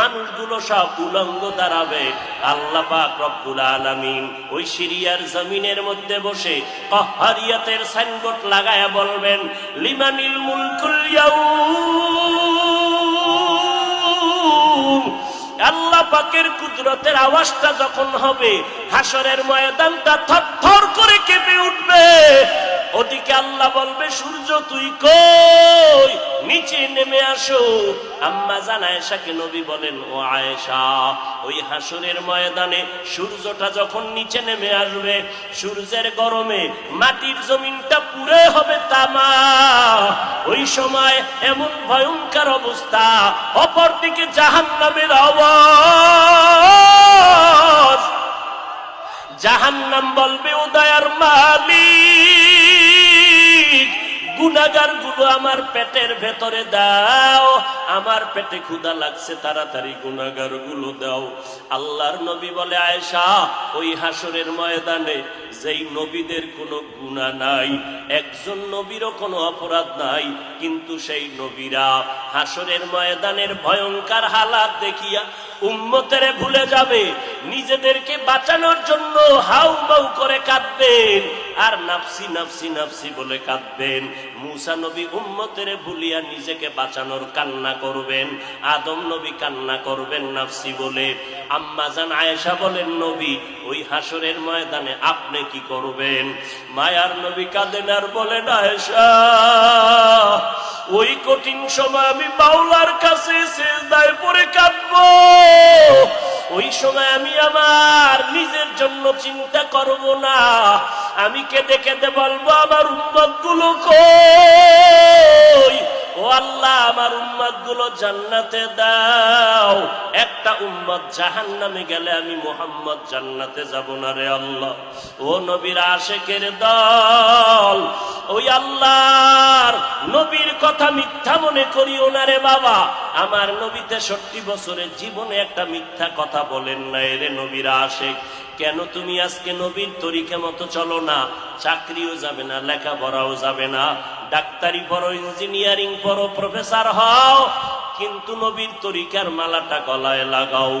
মানুষগুলো সব উলঙ্গ দাঁড়াবে। আল্লাহ রব্বুল আলামিন ওই সিরিয়ার জমিনের মধ্যে বসে কহারিয়াতের সাইনবোর্ড লাগায়া বলবেন, লিমানিল মুলকুল আল্লাহ পাকের কুদরতের আওয়াজটা যখন হবে হাসরের ময়দানটা থর করে কেঁপে উঠবে। ওদিকে আল্লাহ বলবে, সূর্য, তুই কই? নিচে নেমে আসো। আম্মা জান আয়েশাকে নবী বলেন, ও আয়েশা, ওই হাসরের ময়দানে সূর্যটা যখন নিচে নেমে আসবে, সূর্যের গরমে মাটির জমিনটা পুরে হবে তামা। ওই সময় এমন ভয়ঙ্কর অবস্থা অপর দিকে জাহান নামের আওয়াজ। জাহান্নাম বলবে, উদয়ার মালিক। গুনাগারগুলো আমার পেটের ভেতরে দাও। আমার পেটে ক্ষুধা লাগছে, তাড়াতাড়ি গুনাগারগুলো দাও। আল্লাহর নবী বলে, আয়েশা, ওই হাসরের ময়দানে যেই নবীদের কোনো গুণা নাই, একজন নবীরও কোনো অপরাধ নাই, কিন্তু সেই নবীরা হাসরের ময়দানের ভয়ঙ্কর হালাত দেখিয়া উম্মতেরে ভুলে যাবে। নিজেদেরকে বাঁচানোর জন্য হাউ করে কাঁদবেন। আর নাফসি নাফসি নাফসি বলে কাঁদবেন। মুসা নবী উম্মতেরে ভুলিয়া নিজেকে বাঁচানোর কান্না করবেন। আদম নবী কান্না করবেন নাফসি বলে। আম্মা জান আয়েশা বলেন, নবী, ওই হাসরের ময়দানে আপনি কি করবেন? মায়ার নবী কাঁদেন আর বলেন, আয়েশা, ওই কঠিন সময় আমি বাউলার কাছে সেজদায় পড়ে কাঁদবো। ওই সময় আমি আমার নিজের জন্য চিন্তা করব না। আমি কেঁদে কেঁদে বলব, আমার উম্মতগুলো কই? ও আল্লাহ, আমার উম্মতগুলো জান্নাতে দাও। একটা উম্মত জাহান নামে গেলে আমি মোহাম্মদ জান্নাতে যাব না রে আল্লাহ। ও নবীর আশেকের দল ওই আল্লাহর নবীর কথা মিথ্যা মনে করিও না রে বাবা। আমার নবীতে তেষট্টি বছরের জীবনে একটা মিথ্যা কথা বলেন না রে নবীর আশেক। কেন তুমি আজকে নবীর তরিকা মতো চলো না? চাকরিও যাবে না লেখা পড়াও যাবে না। ডাক্তারি পড়ো, ইঞ্জিনিয়ারিং পড়ো, প্রফেসর হও, কিন্তু নবীর তরিকার মালাটা গলায় লাগাও।